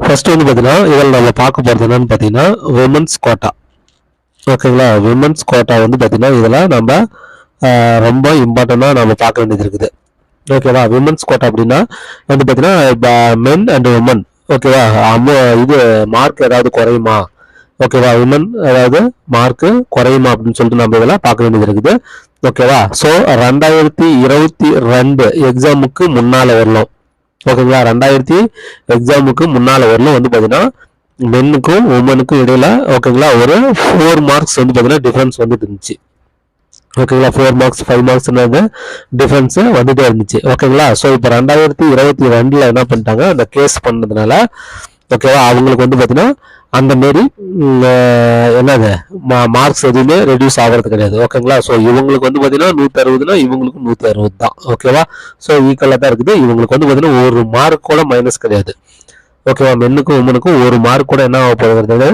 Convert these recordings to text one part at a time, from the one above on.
First வந்து பார்த்தீங்கன்னா இதில் நம்ம பார்க்க போகிறது என்னன்னு பார்த்தீங்கன்னா விமன்ஸ் கோட்டா ஓகேங்களா விமன்ஸ் கோட்டா வந்து பார்த்தீங்கன்னா இதில் நம்ம ரொம்ப இம்பார்ட்டண்ட்டாக நம்ம பார்க்க வேண்டியது இருக்குது. ஓகேவா விமன்ஸ் கோட்டா அப்படின்னா வந்து பார்த்தீங்கன்னா மென் அண்ட் உமன் ஓகேவா அம்ம இது மார்க் ஏதாவது குறையுமா? ஓகேவா உமன் அதாவது மார்க்கு குறையுமா அப்படின்னு சொல்லிட்டு நம்ம இதெல்லாம் பார்க்க வேண்டியது இருக்குது. ஓகேவா ஸோ ரெண்டாயிரத்தி இருபத்தி ரெண்டு எக்ஸாமுக்கு முன்னால் வரலாம் ஓகேங்களா? ரெண்டாயிரத்தி எக்ஸாமுக்கு முன்னால் வரலும் வந்து பார்த்தீங்கன்னா மென்னுக்கும் உமனுக்கும் இடையில ஓகேங்களா ஒரு ஃபோர் மார்க்ஸ் வந்து பார்த்தீங்கன்னா டிஃப்ரென்ஸ் வந்துட்டு இருந்துச்சு. ஓகேங்களா ஃபோர் மார்க்ஸ் ஃபைவ் மார்க்ஸ்ன்றது டிஃபரன்ஸ் வந்துட்டே இருந்துச்சு. ஓகேங்களா? ஸோ இப்போ ரெண்டாயிரத்தி இருபத்தி ரெண்டில் என்ன பண்ணிட்டாங்க? அந்த கேஸ் பண்ணதுனால ஓகேவா அவங்களுக்கு வந்து பார்த்தீங்கன்னா அந்த மாரி என்னது? மா மார்க்ஸ் எதுவுமே ரெடியூஸ் ஆகிறது கிடையாது. ஓகேங்களா ஸோ இவங்களுக்கு வந்து பார்த்தீங்கன்னா நூற்றி அறுபதுனா இவங்களுக்கும் நூற்றி அறுபது தான் ஓகேவா ஸோ ஈக்குவலாக தான் இருக்குது. இவங்களுக்கு வந்து பார்த்தீங்கன்னா ஒரு மார்க் கூட மைனஸ் கிடையாது. ஓகேவா மென்னுக்கும் உமனுக்கும் ஒரு மார்க் கூட என்ன ஆக போகிறது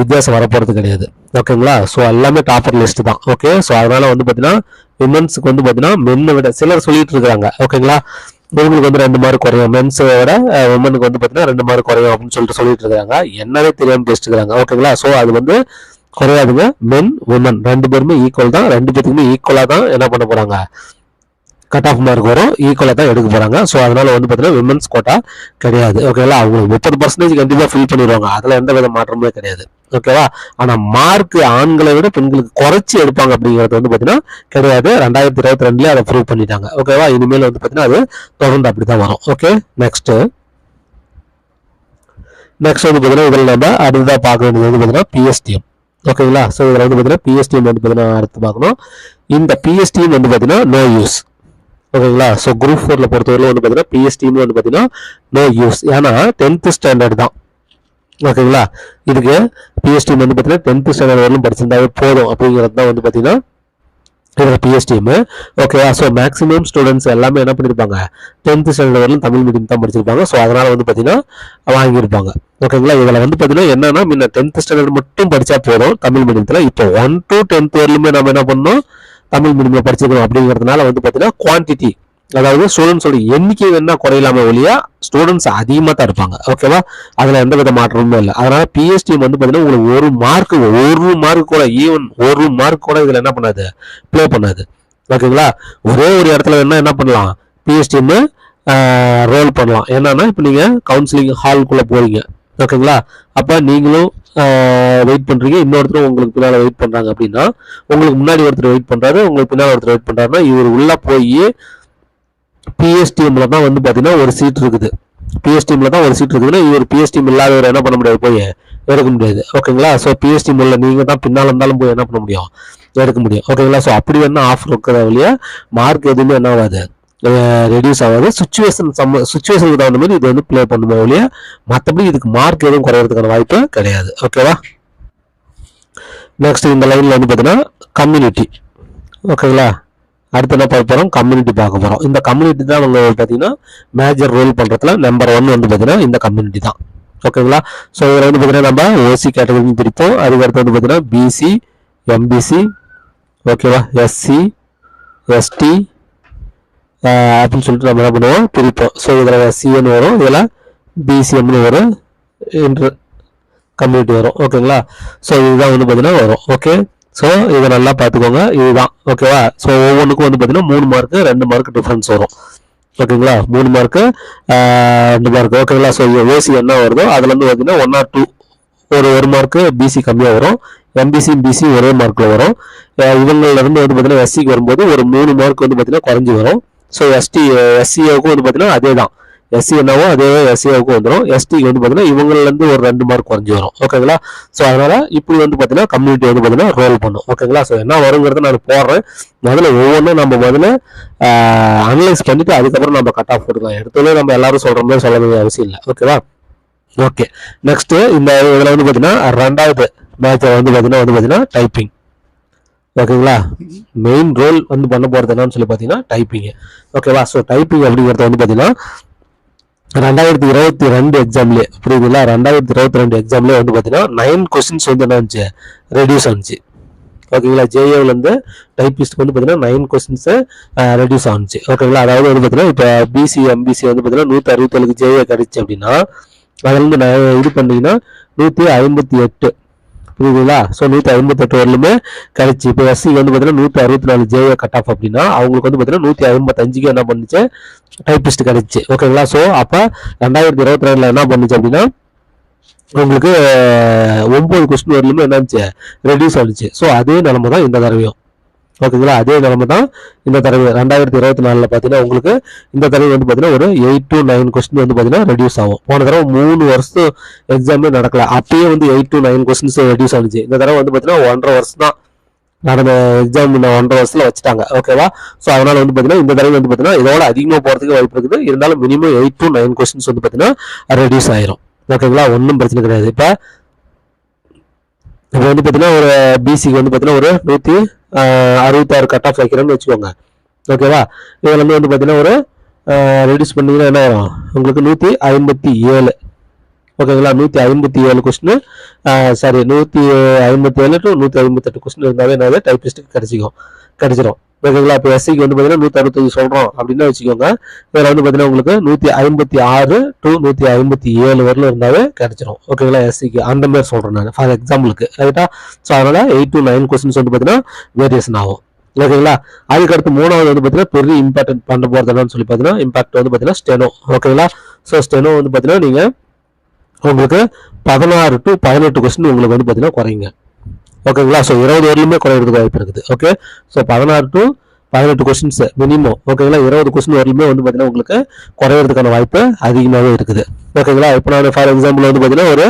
வித்தியாசம் வரப்போகிறது கிடையாது. ஓகேங்களா ஸோ எல்லாமே டாப்பர் லிஸ்ட் தான். ஓகே ஸோ அதனால வந்து பார்த்தீங்கன்னா விமன்ஸுக்கு வந்து பார்த்தீங்கன்னா மென்னை விட சிலர் சொல்லிட்டு இருக்கிறாங்க. ஓகேங்களா உங்களுக்கு வந்து ரெண்டு மார்க் குறையும். மென்ஸை விட உமனுக்கு வந்து பார்த்தீங்கன்னா ரெண்டு மார்க் குறையும் அப்படின்னு சொல்லிட்டு சொல்லிட்டு இருக்காங்க என்னவே தெரியாமல் பேசிட்டு இருக்காங்க ஓகேங்களா ஸோ அது வந்து குறையாதுங்க. மென் உமன் ரெண்டு பேருமே ஈக்குவல் தான். ரெண்டு பேத்துக்குமே ஈக்குவலாக தான் என்ன பண்ண போகிறாங்க கட் ஆஃப் மார்க் வரும். ஈக்குவலாக தான் எடுக்க போகிறாங்க ஸோ அதனால் வந்து பார்த்தீங்கன்னா விமன்ஸ் கோட்டா கிடையாது. ஓகேங்களா அவங்க முப்பது பர்சன்டேஜ் கண்டிப்பாக ஃபில் பண்ணிடுவாங்க. அதில் எந்த வித மாற்றமே கிடையாது. ஓகேவா? ஆனால் மார்க் ஆண்களை விட பெண்களுக்கு குறைச்சி எடுப்பாங்க அப்படிங்கிறது வந்து பார்த்தீங்கன்னா கிடையாது. ரெண்டாயிரத்தி இருபத்தி ரெண்டுலேயே அதை ப்ரூவ் பண்ணிட்டாங்க. ஓகேவா? இனிமேல் வந்து பார்த்தீங்கன்னா அது தொடர்ந்து அப்படி தான் வரும். ஓகே? நெக்ஸ்ட்டு நெக்ஸ்ட் வந்து பார்த்தீங்கன்னா இதில் நம்ம அடுத்ததாக பார்க்க வேண்டியது வந்து பார்த்தீங்கன்னா பிஎஸ்டிஎம் ஓகேங்களா? ஸோ இதில் வந்து பார்த்தீங்கன்னா பிஎஸ்டிஎம் வந்து பார்த்தீங்கன்னா அடுத்து பார்க்கணும். இந்த பிஎஸ்டிஎம் வந்து பார்த்தீங்கன்னா நோ யூஸ் ஓகேங்களா? ஸோ குரூப் ஃபோரில் பொறுத்தவரையிலும் வந்து பார்த்தீங்கன்னா பிஎஸ்டின்னு வந்து பார்த்தீங்கன்னா நோ யூஸ் ஏன்னா டென்த்து ஸ்டாண்டர்ட் தான். ஓகேங்களா? இதுக்கு பிஎஸ்டி வந்து பார்த்தீங்கன்னா டென்த்து ஸ்டாண்டர்ட் வரலும் படிச்சிருந்தாவே போதும் அப்படிங்கிறது தான் வந்து பார்த்தீங்கன்னா இதோட PSTM okay so maximum students எல்லாமே என்ன பண்ணியிருப்பாங்க டென்த்து ஸ்டாண்டர்ட் வரலும் தமிழ் மீடியம் தான் படிச்சிருப்பாங்க. ஸோ அதனால் வந்து பார்த்தீங்கன்னா வாங்கியிருப்பாங்க. ஓகேங்களா? இதில் வந்து பார்த்தீங்கன்னா என்னன்னா முன்ன டென்த்து ஸ்டாண்டர்ட் மட்டும் படித்தா போதும் தமிழ் மீடியத்தில் இப்போ ஒன் டு டென்த் வரலுமே நம்ம என்ன பண்ணணும்? தமிழ் மீடியமில் படிச்சிருக்கணும் அப்படிங்கிறதுனால வந்து பார்த்தீங்கன்னா குவான்டிட்டி அதாவது ஸ்டூடெண்ட்ஸோட எண்ணிக்கை வேணா குறையலாம ஒழியா ஸ்டூடெண்ட்ஸ் அதிகமாக தான் இருப்பாங்க. ஓகேவா அதில் எந்த வித மாற்றமும் இல்லை. அதனால பிஎஸ்டி வந்து பார்த்தீங்கன்னா உங்களுக்கு ஒரு மார்க் ஒரு மார்க் கூட ஈவன் ஒரு மார்க் கூட இதில் என்ன பண்ணாது? ப்ளே பண்ணாது. ஓகேங்களா ஒரே ஒரு இடத்துல வேணா என்ன பண்ணலாம்? பிஎஸ்டிஎம் ரோல் பண்ணலாம். என்னன்னா இப்போ நீங்கள் கவுன்சிலிங் ஹால்குள்ளே போகிறீங்க ஓகேங்களா அப்போ நீங்களும் வெயிட் பண்ணுறீங்க இன்னொருத்தரும் உங்களுக்கு பின்னால் வெயிட் பண்ணுறாங்க அப்படின்னா உங்களுக்கு முன்னாடி ஒருத்தர் வெயிட் பண்ணுறாரு உங்களுக்கு பின்னால் ஒருத்தர் வெயிட் பண்ணுறாருன்னா இவர் உள்ளே போய் பிஎஸ்டிஎம்ல தான் வந்து பார்த்தீங்கன்னா ஒரு சீட் இருக்குது. பிஎஸ்டிஎம்ல தான் ஒரு சீட் இருக்குதுன்னா இவர் பிஎஸ்டிஎம் இல்லாதவர் என்ன பண்ண முடியாது? போய் எடுக்க முடியாது. ஓகேங்களா? ஸோ பிஎஸ்டிஎம் உள்ள நீங்கள் தான் பின்னால் இருந்தாலும் போய் என்ன பண்ண முடியும்? எடுக்க முடியும். ஓகேங்களா? ஸோ அப்படி என்ன ஆஃபர் இருக்கிற வழியா மார்க் எதுவுமே என்ன ஆகாது. ரெடியூஸ் ஆகாது. சுச்சுவேஷன் சம்ம சுச்சுவேஷனுக்கு தகுந்த மாதிரி இது வந்து ப்ளே பண்ணுமே ஒழிய மற்றபடி இதுக்கு மார்க் எதுவும் குறையிறதுக்கான வாய்ப்பு கிடையாது. ஓகேவா? நெக்ஸ்ட் இந்த லைனில் வந்து பார்த்தீங்கன்னா கம்யூனிட்டி ஓகேங்களா? அடுத்து என்ன பார்க்க போகிறோம் கம்யூனிட்டி பார்க்க போகிறோம் இந்த கம்யூனிட்டி தான் அவங்க பார்த்தீங்கன்னா மேஜர் ரோல் பண்ணுறதுல நம்பர் ஒன் வந்து பார்த்தீங்கன்னா இந்த கம்யூனிட்டி தான். ஓகேங்களா ஸோ இதில் வந்து பார்த்தீங்கன்னா நம்ம ஓசி கேட்டகரின்னு பிரிப்போம். அதுக்கடுத்து வந்து பார்த்தீங்கன்னா பிசி எம்பிசி ஓகேவா எஸ்சி எஸ்டி அப்படின்னு சொல்லிட்டு நம்ம என்ன பண்ணுவோம்? பிரிப்போம். ஸோ இதில் சிஎன் வரும். இதில் பிசிஎம்னு வரும். இன்ட்ரு கம்யூனிட்டி வரும். ஓகேங்களா ஸோ இதுதான் வந்து பார்த்தீங்கன்னா வரும். ஓகே ஸோ இதை நல்லா பார்த்துக்கோங்க. இதுதான். ஓகேவா ஸோ ஒவ்வொன்றுக்கும் வந்து பார்த்தீங்கன்னா மூணு மார்க்கு ரெண்டு மார்க் டிஃப்ரென்ஸ் வரும். ஓகேங்களா மூணு மார்க்கு ரெண்டு மார்க் ஓகேங்களா ஸோ ஓசி என்ன வருதோ அதுலேருந்து பார்த்தீங்கன்னா ஒன் ஆர் டூ ஒரு ஒரு மார்க்கு பிசி கம்மியாக வரும். எம்பிசி பிசி ஒரே மார்க்கில் வரும். அஹ் இருந்து வந்து பார்த்தீங்கன்னா எஸ்சிக்கு வரும்போது ஒரு மூணு மார்க் வந்து பார்த்தீங்கன்னா குறைஞ்சி வரும். ஸோ எஸ்டி எஸ்சிஓக்கும் வந்து பார்த்தீங்கன்னா அதே தான் எஸ்சி என்னவோ அதே எஸ்சிஏவுக்கும் வந்துடும் எஸ்டிக்கு வந்து பார்த்தீங்கன்னா இவங்கள்லேருந்து ஒரு ரெண்டு மார்க் குறைஞ்சி வரும். ஓகேங்களா ஸோ அதனால் இப்படி வந்து பார்த்தீங்கன்னா கம்யூனிட்டி வந்து பார்த்தீங்கன்னா ரோல் பண்ணும். ஓகேங்களா ஸோ என்ன வருங்கிறத நான் போடுறேன். முதல்ல ஒவ்வொன்றும் நம்ம முதல்ல அனலைஸ் பண்ணிட்டு அதுக்கப்புறம் நம்ம கட் ஆஃப் கொடுக்கலாம் எடுத்தோடனே நம்ம எல்லாரும் சொல்கிற மாதிரி சொல்ல வேண்டிய அவசியம் இல்லை. ஓகேவா ஓகே நெக்ஸ்ட்டு இந்த இதில் வந்து பார்த்தீங்கன்னா ரெண்டாவது மேட்ச் வந்து பார்த்தீங்கன்னா வந்து பார்த்தீங்கன்னா டைப்பிங் ஓகேங்களா மெயின் ரோல் வந்து பண்ண போகிறது என்னன்னு சொல்லி பார்த்தீங்கன்னா டைப்பிங் ஓகேவா ஸோ டைப்பிங் அப்படிங்கிறது வந்து பார்த்தீங்கன்னா ரெண்டாயிரத்தி இருபத்தி ரெண்டு எக்ஸாம்லேயே புரியுதுங்களா? ரெண்டாயிரத்தி இருபத்தி ரெண்டு எக்ஸாம்லேயே வந்து பார்த்தீங்கன்னா நைன் கொஸ்டின்ஸ் வந்து என்ன இருந்துச்சு ரெடியூஸ் ஆனிச்சு. ஓகேங்களா? ஜேஏலேருந்து டைப்பிஸ்ட்டுக்கு வந்து பார்த்தீங்கன்னா நைன் கொஸ்டின்ஸு ரெடியூஸ் ஆனிச்சு. ஓகேங்களா? அதாவது வந்து பார்த்தீங்கன்னா இப்போ பிசி எம்பிசி வந்து பார்த்தீங்கன்னா நூற்றி அறுபத்தேழுக்கு ஜேஏ கிடச்சி அப்படின்னா அதுலேருந்து நான் இது பண்ணிங்கன்னா நூற்றி ஐம்பத்தி எட்டு. புரியுதுங்களா? ஸோ நூற்றி ஐம்பத்தெட்டு வரலுமே கிடைச்சி இப்போ எஸ்சிக்கு வந்து பார்த்தீங்கன்னா நூற்றி அறுபத்தி நாலு ஜேஏ கட் ஆஃப் அப்படின்னா அவங்களுக்கு வந்து பார்த்தீங்கன்னா நூற்றி ஐம்பத்தஞ்சுக்கு என்ன பண்ணுச்சு? டைப்பிஸ்ட் கிடைச்சி ஓகேங்களா ஸோ அப்போ ரெண்டாயிரத்தி இருபத்தி ரெண்டில் என்ன பண்ணுச்சு அப்படின்னா உங்களுக்கு ஒம்பது கொஸ்டின் வரலுமே என்னாச்சு ரெடியூஸ் ஆனிச்சு ஸோ அதே நிலமை தான் இந்த தடவையும். ஓகேங்களா அதே நிலைமை தான் இந்த தடவை ரெண்டாயிரத்தி இருபத்தி நாலில் பார்த்தீங்கன்னா உங்களுக்கு இந்த தடவை வந்து பார்த்தீங்கன்னா ஒரு எயிட் டு நைன் கொஸ்டின் வந்து பார்த்தீங்கன்னா ரெடியூஸ் ஆகும். போன தடவை மூணு வருஷம் எக்ஸாமே நடக்கல. அப்பயே வந்து eight to nine questions reduce ஆனிச்சு. இந்த தடவை வந்து பார்த்தீங்கன்னா ஒன்றரை வருஷம் தான் நடந்த எக்ஸாம் ஒன்றரை வருஷத்தில் வச்சுட்டாங்க. ஓகேவா ஸோ அதனால வந்து பார்த்தீங்கன்னா இந்த தடவை வந்து பார்த்தீங்கன்னா இதோட அதிகமாக போகிறதுக்கு வாய்ப்பு இருக்குது. இருந்தாலும் minimum eight to nine questions வந்து பார்த்தீங்கன்னா ரெடியூஸ் ஆயிரும். ஓகேங்களா ஒன்றும் பிரச்சனை கிடையாது. இப்போ இப்போ வந்து பார்த்தீங்கன்னா ஒரு பிசிக்கு வந்து பார்த்தீங்கன்னா ஒரு நூற்றி அறுபத்தாறு கட் ஆஃப் வைக்கிறேன்னு வச்சுக்கோங்க. ஓகேவா இதெல்லாமே வந்து வந்து பார்த்தீங்கன்னா ஒரு ரெடியூஸ் பண்ணிங்கன்னா என்ன வரும் உங்களுக்கு நூற்றி ஐம்பத்தி ஏழு. ஓகேங்களா நூற்றி ஐம்பத்தி ஏழு கொஸ்டின் சாரி நூற்றி ஐம்பத்தி ஏழு டு நூற்றி ஐம்பத்தெட்டு கொஸ்டின் இருந்தாலே என்னது? டைப்பிஸ்ட்டுக்கு கிடச்சிக்கும். கிடச்சிரும். ஓகேங்களா? இப்போ எஸ்சிக்கு வந்து பார்த்தீங்கன்னா நூற்றி அறுபத்தஞ்சு சொல்கிறோம் அப்படின்னு வச்சுக்கோங்க. இதில் வந்து பார்த்தீங்கன்னா உங்களுக்கு நூற்றி ஐம்பத்தி ஆறு டு நூற்றி ஐம்பத்தி ஏழு வரலும் இருந்தாவே கிடச்சிரும். ஓகேங்களா? எஸ்சிக்கு அந்த மாதிரி சொல்கிறேன் நான் ஃபார் எக்ஸாம்பிளுக்கு ரைட்டா ஸோ அதனால் எயிட் டு நைன் கொஸ்டின்ஸ் வந்து பார்த்தீங்கன்னா வேரியேஷன் ஆகும். ஓகேங்களா? அதுக்கடுத்து மூணாவது வந்து பார்த்தீங்கன்னா பெரிய இம்பார்ட்டன்ட் பண்ண போகிறது என்னன்னு சொல்லி பார்த்தீங்கன்னா இம்பாக்ட் வந்து பார்த்தீங்கன்னா ஸ்டெனோ ஓகேங்களா? ஸோ ஸ்டெனோ வந்து பார்த்தீங்கன்னா நீங்கள் உங்களுக்கு பதினாறு டு பதினெட்டு கொஸ்டின் உங்களுக்கு வந்து பார்த்தீங்கன்னா குறைங்க. ஓகேங்களா ஸோ இருபது வரலுமே குறையிறதுக்கு வாய்ப்பு இருக்குது. ஓகே ஸோ பதினாறு டு பதினெட்டு கொஸ்டின்ஸ் மினிமம் ஓகேங்களா இருபது கொஸ்டின் வரலுமே வந்து பார்த்தீங்கன்னா உங்களுக்கு குறையிறதுக்கான வாய்ப்பு அதிகமாகவே இருக்குது. ஓகேங்களா இப்போ நான் ஃபார் எக்ஸாம்பிள் வந்து பார்த்தீங்கன்னா ஒரு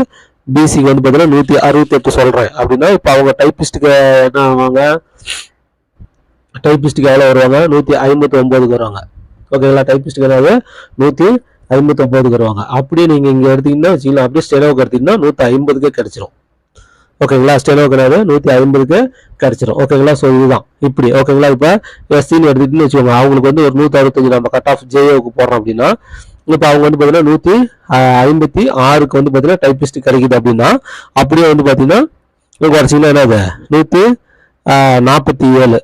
பிசிக்கு வந்து பார்த்தீங்கன்னா நூற்றி அறுபத்தெட்டு சொல்கிறேன் அப்படின்னா இப்போ அவங்க டைப்பிஸ்ட்டுக்கு என்ன ஆவாங்க? டைப்பிஸ்ட்டுக்கு எவ்வளோ வருவாங்க? நூற்றி ஐம்பத்தி ஒம்போதுக்கு வருவாங்க ஓகேங்களா டைப்பிஸ்ட்டுக்கு எவ்வளவு நூற்றி ஐம்பத்தி ஒம்போதுக்கு வருவாங்க. அப்படியே நீங்கள் இங்கே எடுத்தீங்கன்னா வச்சுக்கலாம் அப்படியே ஸ்டெனோவுக்கு எடுத்தீங்கன்னா நூற்றி ஐம்பதுக்கே கிடச்சிரும். ஓகேங்களா ஸ்டெனோ என்னது நூற்றி ஐம்பதுக்கு கிடச்சிரும். ஓகேங்களா ஸோ இதுதான். இப்படி. ஓகேங்களா இப்போ எஸ்சின்னு எடுத்துகிட்டுன்னு வச்சுக்கோங்க. அவங்களுக்கு வந்து ஒரு நூற்றி அறுபத்தஞ்சு நம்ம கட் ஆஃப் ஜேஓக்கு போடுறோம் அப்படின்னா இப்போ அவங்க வந்து பார்த்தீங்கன்னா நூற்றி ஐம்பத்தி ஆறுக்கு வந்து பார்த்தீங்கன்னா டைப்பிஸ்ட் கிடைக்குது அப்படின்னா அப்படியே வந்து பார்த்தீங்கன்னா குறைச்சிங்கன்னா என்னது? நூற்றி நாற்பத்தி ஏழு.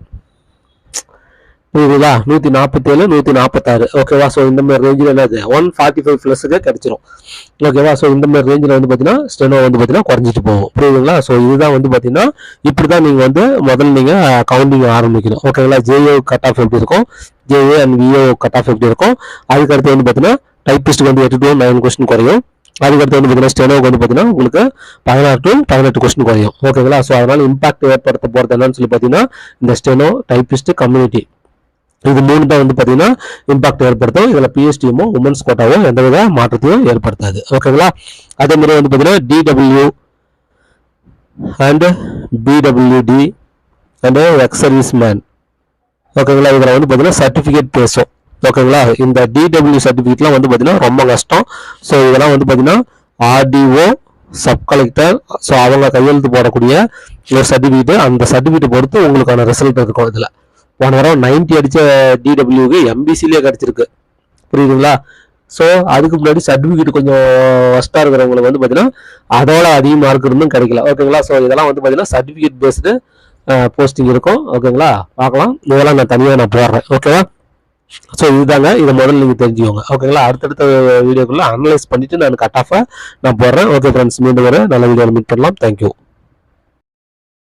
புரியுதுங்களா? நூற்றி நாற்பத்தேழு நூற்றி நாற்பத்தாறு ஓகேவா ஸோ இந்த மாதிரி ரேஞ்சில் என்னது? ஒன் ஃபார்ட்டி ஃபைவ் ப்ளஸுக்கு கிடைச்சிரும். ஓகேவா ஸோ இந்த மாதிரி ரேஞ்சில் வந்து பார்த்தீங்கன்னா ஸ்டெனோ வந்து பார்த்தீங்கன்னா குறைஞ்சிட்டு போகும். புரியுதுங்களா? ஸோ இதுதான் வந்து பார்த்தீங்கன்னா இப்படி தான் நீங்கள் வந்து முதல்ல நீங்கள் கவுண்டிங் uh, ஆரம்பிக்கணும். ஓகேங்களா ஜேஏ கட் ஆஃப் எப்படி இருக்கும்? JA and VO cut off எப்படி இருக்கும்? அதுக்கடுத்து வந்து பார்த்தீங்கன்னா டைப்பிஸ்ட்டுக்கு வந்து எட்டு டு நைன் கொஸ்டின் குறையும். அதுக்கடுத்து வந்து பார்த்தீங்கன்னா ஸ்டெனோவுக்கு வந்து பார்த்தீங்கன்னா உங்களுக்கு பதினாறு டு பதினெட்டு கொஸ்டின் குறையும். ஓகேங்களா ஸோ அதனால இம்பாக்ட் ஏற்படுத்த போகிறது என்னன்னு சொல்லி பார்த்தீங்கன்னா இந்த ஸ்டெனோ டைப்பிஸ்ட் கம்யூனிட்டி இது மூணு தான் வந்து பார்த்தீங்கன்னா இம்பாக்ட் ஏற்படுத்தும். இதில் பிஎஸ்டியுமோ உமன்ஸ் கோட்டாவோ எந்தவித மாற்றத்தையும் ஏற்படுத்தாது. ஓகேங்களா அதே மாதிரி வந்து பார்த்தீங்கன்னா DW and PWD and ex service man ஓகேங்களா இதில் வந்து பார்த்தீங்கன்னா சர்டிஃபிகேட் பேசும். ஓகேங்களா இந்த டிடபிள்யூ சர்டிஃபிகேட்லாம் வந்து பார்த்தீங்கன்னா ரொம்ப கஷ்டம். ஸோ இதெல்லாம் வந்து பார்த்தீங்கன்னா ஆர்டிஓ சப் கலெக்டர் ஸோ அவங்க கையெழுத்து போடக்கூடிய ஒரு சர்டிஃபிகேட்டு அந்த சர்டிஃபிகேட் பொறுத்து உங்களுக்கான ரிசல்ட் இருக்கும் இதில். போன தடவை நைன்டி அடித்த டிடபிள்யூக்கு எம்பிசிலேயே கிடச்சிருக்கு. புரியுதுங்களா? ஸோ அதுக்கு முன்னாடி சர்டிஃபிகேட் கொஞ்சம் ஒஸ்ட்டாக இருக்கிறவங்களுக்கு வந்து பார்த்தீங்கன்னா அதோட அதிக மார்க் இருந்தும் கிடைக்கல. ஓகேங்களா ஸோ இதெல்லாம் வந்து பார்த்தீங்கன்னா சர்டிஃபிகேட் பேஸ்டு போஸ்டிங் இருக்கும். ஓகேங்களா பார்க்கலாம். இதெல்லாம் நான் தனியாக நான் போடுறேன். ஓகேவா ஸோ இதுதாங்க. இதை முதல்ல நீங்கள் தெரிஞ்சுக்கோங்க. ஓகேங்களா அடுத்தடுத்த வீடியோக்குள்ளே அனலைஸ் பண்ணிவிட்டு நான் கட் ஆஃபாக நான் போடுறேன். ஓகே ஃப்ரெண்ட்ஸ் மீண்டும் வர நல்ல வீடியோவில் மீட் பண்ணலாம். தேங்க்யூ